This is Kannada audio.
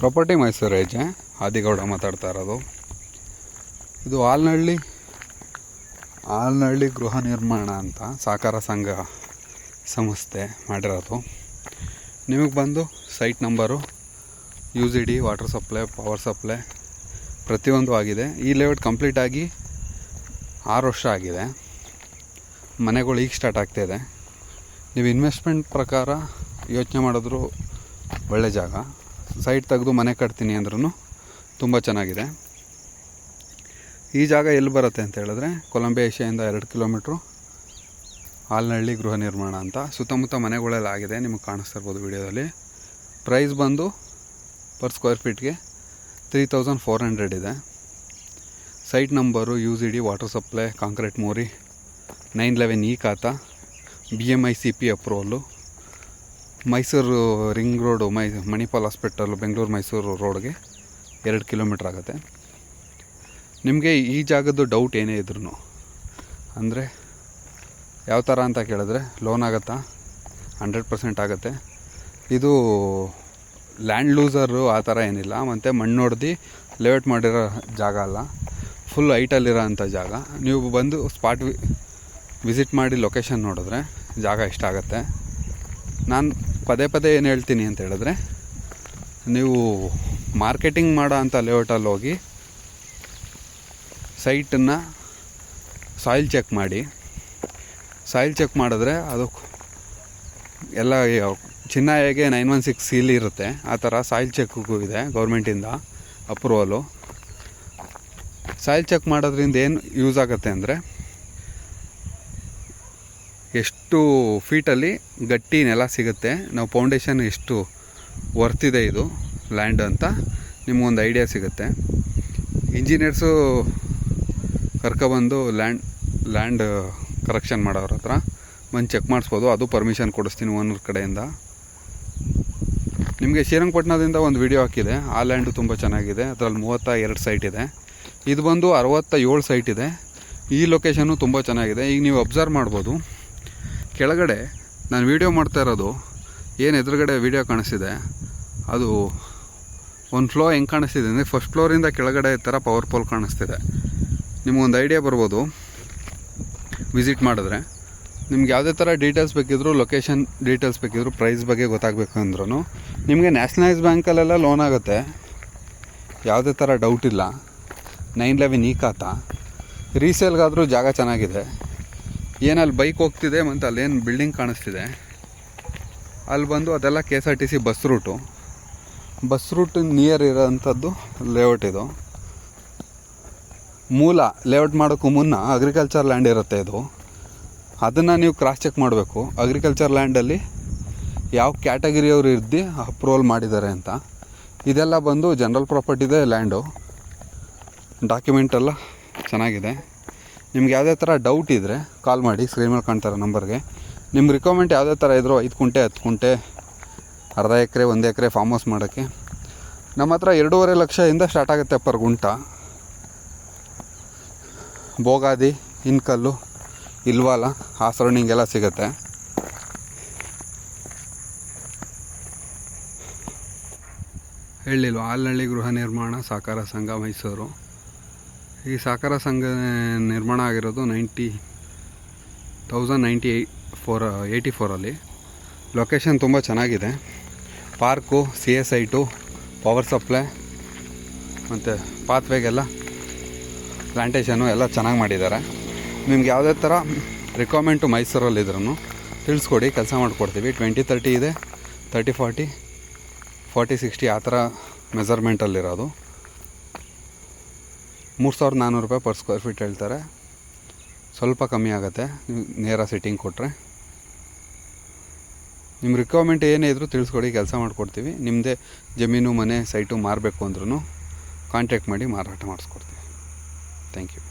ಪ್ರಾಪರ್ಟಿ ಮೈಸೂರು ಹೆಜ್ಜೆ ಆದಿಗೌಡ ಮಾತಾಡ್ತಾ ಇರೋದು. ಇದು ಆಲ್ನಹಳ್ಳಿ. ಆಲ್ನಹಳ್ಳಿ ಗೃಹ ನಿರ್ಮಾಣ ಅಂತ ಸಹಕಾರ ಸಂಘ ಸಂಸ್ಥೆ ಮಾಡಿರೋದು. ನಿಮಗೆ ಬಂದು site number U G D water supply power supply ಪ್ರತಿಯೊಂದು ಆಗಿದೆ. ಈ ಲೇಔಟ್ ಕಂಪ್ಲೀಟ್ ಆಗಿ ಆರು ವರ್ಷ ಆಗಿದೆ. ಮನೆಗಳು ಈಗ ಸ್ಟಾರ್ಟ್ ಆಗ್ತಾಯಿದೆ ನೀವು ಇನ್ವೆಸ್ಟ್ಮೆಂಟ್ ಪ್ರಕಾರ ಯೋಚನೆ ಮಾಡಿದ್ರು ಒಳ್ಳೆ ಜಾಗ. ಸೈಟ್ ತೆಗೆದು ಮನೆ ಕಟ್ತೀನಿ ಅಂದ್ರೂ ತುಂಬ ಚೆನ್ನಾಗಿದೆ. ಈ ಜಾಗ ಎಲ್ಲಿ ಬರುತ್ತೆ ಅಂತ ಹೇಳಿದ್ರೆ ಕೊಲಂಬಿಯಾ ಏಷ್ಯಾಯಿಂದ ಎರಡು ಕಿಲೋಮೀಟ್ರು ಹಾಲ್ನಹಳ್ಳಿ ಗೃಹ ನಿರ್ಮಾಣ ಅಂತ. ಸುತ್ತಮುತ್ತ ಮನೆಗಳೆಲ್ಲ ಆಗಿದೆ, ನಿಮಗೆ ಕಾಣಿಸ್ತಾ ಇರ್ಬೋದು ವಿಡಿಯೋದಲ್ಲಿ. ಪ್ರೈಸ್ ಬಂದು ಪರ್ ಸ್ಕ್ವೇರ್ ಫೀಟ್ಗೆ ತ್ರೀ ತೌಸಂಡ್ ಫೋರ್ ಹಂಡ್ರೆಡ್ ಇದೆ. Site number, U C D, water supply, concrete ಮೋರಿ, ನೈನ್ ಲೆವೆನ್ ಈ khata, B M I C P approval. Mysuru ring road, ಮೈ, ಮಣಿಪಾಲ್ ಹಾಸ್ಪಿಟಲ್, ಬೆಂಗಳೂರು ಮೈಸೂರು ರೋಡ್ಗೆ ಎರಡು ಕಿಲೋಮೀಟ್ರ್ ಆಗುತ್ತೆ. ನಿಮಗೆ ಈ ಜಾಗದ್ದು ಡೌಟ್ ಏನೇ ಇದ್ರೂ ಅಂದರೆ ಯಾವ ಥರ ಅಂತ ಕೇಳಿದ್ರೆ ಲೋನ್ ಆಗುತ್ತಾ? ಹಂಡ್ರೆಡ್ ಪರ್ಸೆಂಟ್ ಆಗುತ್ತೆ. ಇದು ಲ್ಯಾಂಡ್ ಲೂಸರು ಆ ಥರ ಏನಿಲ್ಲ, ಮತ್ತು ಮಣ್ಣು ಹೊಡೆದು ಲೇಔಟ್ ಮಾಡಿರೋ ಜಾಗ ಅಲ್ಲ ಫುಲ್ ಹೈಟಲ್ಲಿರೋ ಅಂಥ ಜಾಗ. ನೀವು ಬಂದು ಸ್ಪಾಟ್ ವಿಸಿಟ್ ಮಾಡಿ ಲೊಕೇಶನ್ ನೋಡಿದ್ರೆ ಜಾಗ ಇಷ್ಟ ಆಗುತ್ತೆ. ನಾನು ಪದೇ ಪದೇ ಏನು ಹೇಳ್ತೀನಿ ಅಂತ ಹೇಳಿದ್ರೆ, ನೀವು ಮಾರ್ಕೆಟಿಂಗ್ ಮಾಡೋ ಅಂಥ ಲೇಔಟಲ್ಲಿ ಹೋಗಿ ಸೈಟನ್ನು ಸಾಯಿಲ್ ಚೆಕ್ ಮಾಡಿ. ಸಾಯಿಲ್ ಚೆಕ್ ಮಾಡಿದ್ರೆ ಅದು ಎಲ್ಲ ಚಿನ್ನ ಹೇಗೆ ನೈನ್ ಒನ್ ಸಿಕ್ಸ್ ಸೀಲ್ ಇರುತ್ತೆ, ಆ ಥರ ಸಾಯಿಲ್ ಚೆಕ್ಗೂ ಇದೆ ಗೌರ್ಮೆಂಟಿಂದ ಅಪ್ರೂವಲು ಸಾಯಿಲ್ ಚೆಕ್ ಮಾಡೋದ್ರಿಂದ ಏನು ಯೂಸ್ ಆಗುತ್ತೆ ಅಂದರೆ ಎಷ್ಟು ಫೀಟಲ್ಲಿ ಗಟ್ಟಿ ನೆಲ ಸಿಗುತ್ತೆ, ನಾವು ಫೌಂಡೇಶನ್ ಎಷ್ಟು ವರ್ತಿದೆ ಇದು ಲ್ಯಾಂಡ್ ಅಂತ ನಿಮಗೊಂದು ಐಡಿಯಾ ಸಿಗುತ್ತೆ. ಇಂಜಿನಿಯರ್ಸು ಕರ್ಕೊಬಂದು ಲ್ಯಾಂಡ್ ಲ್ಯಾಂಡ್ ಕರೆಕ್ಷನ್ ಮಾಡೋರ ಹತ್ರ ಬಂದು ಚೆಕ್ ಮಾಡಿಸ್ಬೋದು, ಅದು ಪರ್ಮಿಷನ್ ಕೊಡಿಸ್ತೀನಿ ಓನರ್ ಕಡೆಯಿಂದ. ನಿಮಗೆ ಶ್ರೀರಂಗಪಟ್ಟಣದಿಂದ ಒಂದು ವಿಡಿಯೋ ಹಾಕಿದೆ, ಆ ಲ್ಯಾಂಡು ತುಂಬ ಚೆನ್ನಾಗಿದೆ, ಅದರಲ್ಲಿ ಮೂವತ್ತ ಎರಡು ಸೈಟ್ ಇದೆ. ಇದು ಬಂದು ಅರವತ್ತ ಏಳು ಸೈಟ್ ಇದೆ, ಈ ಲೊಕೇಶನ್ನು ತುಂಬ ಚೆನ್ನಾಗಿದೆ, ಈಗ ನೀವು ಅಬ್ಸರ್ವ್ ಮಾಡ್ಬೋದು. ಕೆಳಗಡೆ ನಾನು ವೀಡಿಯೋ ಮಾಡ್ತಾ ಇರೋದು, ಏನು ಎದುರುಗಡೆ ವೀಡಿಯೋ ಕಾಣಿಸ್ತಿದೆ, ಅದು ಒಂದು ಫ್ಲೋ ಹೆಂಗೆ ಕಾಣಿಸ್ತಿದೆ ಅಂದರೆ ಫಸ್ಟ್ ಫ್ಲೋರಿಂದ ಕೆಳಗಡೆ ಥರ ಪವರ್ ಪೋಲ್ ಕಾಣಿಸ್ತಿದೆ. ನಿಮಗೊಂದು ಐಡಿಯಾ ಬರ್ಬೋದು ವಿಸಿಟ್ ಮಾಡಿದ್ರೆ. ನಿಮ್ಗೆ ಯಾವುದೇ ಥರ ಡೀಟೇಲ್ಸ್ ಬೇಕಿದ್ರು ಲೊಕೇಶನ್ ಡೀಟೇಲ್ಸ್ ಬೇಕಿದ್ರು ಪ್ರೈಸ್ ಬಗ್ಗೆ ಗೊತ್ತಾಗಬೇಕು ಅಂದ್ರೂ ನಿಮಗೆ ನ್ಯಾಷನಲೈಸ್ ಬ್ಯಾಂಕಲ್ಲೆಲ್ಲ ಲೋನ್ ಆಗುತ್ತೆ. ಯಾವುದೇ ಥರ ಡೌಟ್ ಇಲ್ಲ. ನೈನ್ ಲೆವೆನ್ ಈ ಖಾತಾ. ರೀಸೇಲ್ಗಾದರೂ ಜಾಗ ಚೆನ್ನಾಗಿದೆ. ಏನಲ್ಲಿ ಬೈಕ್ ಹೋಗ್ತಿದೆ ಮತ್ತು ಅಲ್ಲೇನು ಬಿಲ್ಡಿಂಗ್ ಕಾಣಿಸ್ತಿದೆ. ಅಲ್ಲಿ ಬಂದು ಅದೆಲ್ಲ K S R T C bus route bus route near ಇರೋಂಥದ್ದು layout ಇದು. ಮೂಲ ಲೇಔಟ್ ಮಾಡೋಕ್ಕೂ ಮುನ್ನ ಅಗ್ರಿಕಲ್ಚರ್ ಲ್ಯಾಂಡ್ ಇರುತ್ತೆ ಇದು. ಅದನ್ನು ನೀವು ಕ್ರಾಸ್ ಚೆಕ್ ಮಾಡಬೇಕು. ಅಗ್ರಿಕಲ್ಚರ್ ಲ್ಯಾಂಡಲ್ಲಿ ಯಾವ ಕ್ಯಾಟಗರಿಯವರು ಇದ್ದು ಅಪ್ರೂವಲ್ ಮಾಡಿದ್ದಾರೆ ಅಂತ. ಇದೆಲ್ಲ ಬಂದು ಜನರಲ್ ಪ್ರಾಪರ್ಟಿದೆ ಲ್ಯಾಂಡು ಡಾಕ್ಯುಮೆಂಟ್ ಎಲ್ಲ ಚೆನ್ನಾಗಿದೆ. ನಿಮ್ಗೆ ಯಾವುದೇ ಥರ ಡೌಟ್ ಇದ್ದರೆ ಕಾಲ್ ಮಾಡಿ ಸ್ಕ್ರೀನ್ ಮೇಲೆ ಕಾಣ್ತಾರೆ ನಂಬರ್ಗೆ. ನಿಮ್ಮ ರಿಕ್ವೈರ್ಮೆಂಟ್ ಯಾವುದೇ ಥರ ಇದ್ದರೂ ಐದು ಕುಂಟೆ, ಹತ್ತು ಕುಂಟೆ, ಅರ್ಧ ಎಕರೆ, ಒಂದು ಎಕರೆ ಫಾರ್ಮ್ ಹೌಸ್ ಮಾಡೋಕ್ಕೆ. ನಮ್ಮ ಹತ್ರ ಎರಡೂವರೆ ಲಕ್ಷದಿಂದ ಸ್ಟಾರ್ಟ್ ಆಗುತ್ತೆ ಪರ್ ಗುಂಟ. ಬೋಗಾದಿ, ಇನ್ಕಲ್ಲು, ಇಲ್ವಾಲ ಆ ಸರೌಂಡಿಂಗ್ ಎಲ್ಲ ಸಿಗುತ್ತೆ. ಹೇಳಿಲ್ವ ಹಾಲ್ನಳ್ಳಿ ಗೃಹ ನಿರ್ಮಾಣ ಸಹಕಾರ ಸಂಘ ಮೈಸೂರು. ಈ ಸಹಕಾರ ಸಂಘ ನಿರ್ಮಾಣ ಆಗಿರೋದು ninety thousand ninety eight four, eighty ಫೋರಲ್ಲಿ location ತುಂಬ ಚೆನ್ನಾಗಿದೆ. Park C S I two power supply ಮತ್ತು ಪಾತ್ವೇಗೆಲ್ಲ ಪ್ಲ್ಯಾಂಟೇಷನು ಎಲ್ಲ ಚೆನ್ನಾಗಿ ಮಾಡಿದ್ದಾರೆ. ನಿಮ್ಗೆ ಯಾವುದೇ ಥರ ರಿಕ್ವೈರ್ಮೆಂಟು ಮೈಸೂರಲ್ಲಿದ್ರೂ ತಿಳಿಸ್ಕೊಡಿ, ಕೆಲಸ ಮಾಡಿಕೊಡ್ತೀವಿ. ಟ್ವೆಂಟಿ ತರ್ಟಿ ಇದೆ ತರ್ಟಿ ಫಾರ್ಟಿ ಫಾರ್ಟಿ ಸಿಕ್ಸ್ಟಿ ಆ ಥರ ಮೆಸರ್ಮೆಂಟಲ್ಲಿರೋದು ಮೂರು ಸಾವಿರದ ನಾನ್ನೂರು ರೂಪಾಯಿ ಪರ್ ಸ್ಕ್ವೇರ್ ಫೀಟ್ ಹೇಳ್ತಾರೆ. ಸ್ವಲ್ಪ ಕಮ್ಮಿ ಆಗುತ್ತೆ. ನೇರ ಸಿಟ್ಟಿಂಗ್ ಕೊಟ್ಟರೆ ನಿಮ್ಮ ರಿಕ್ವೈರ್ಮೆಂಟ್ ಏನೇ ಇದ್ದರೂ ತಿಳಿಸ್ಕೊಡಿ, ಕೆಲಸ ಮಾಡಿಕೊಡ್ತೀವಿ. ನಿಮ್ಮದೇ ಜಮೀನು, ಮನೆ ಸೈಟು ಮಾರಬೇಕು ಅಂದ್ರೂ ಕಾಂಟ್ಯಾಕ್ಟ್ ಮಾಡಿ ಮಾರಾಟ ಮಾಡಿಸ್ಕೊಡ್ತೀವಿ. Thank you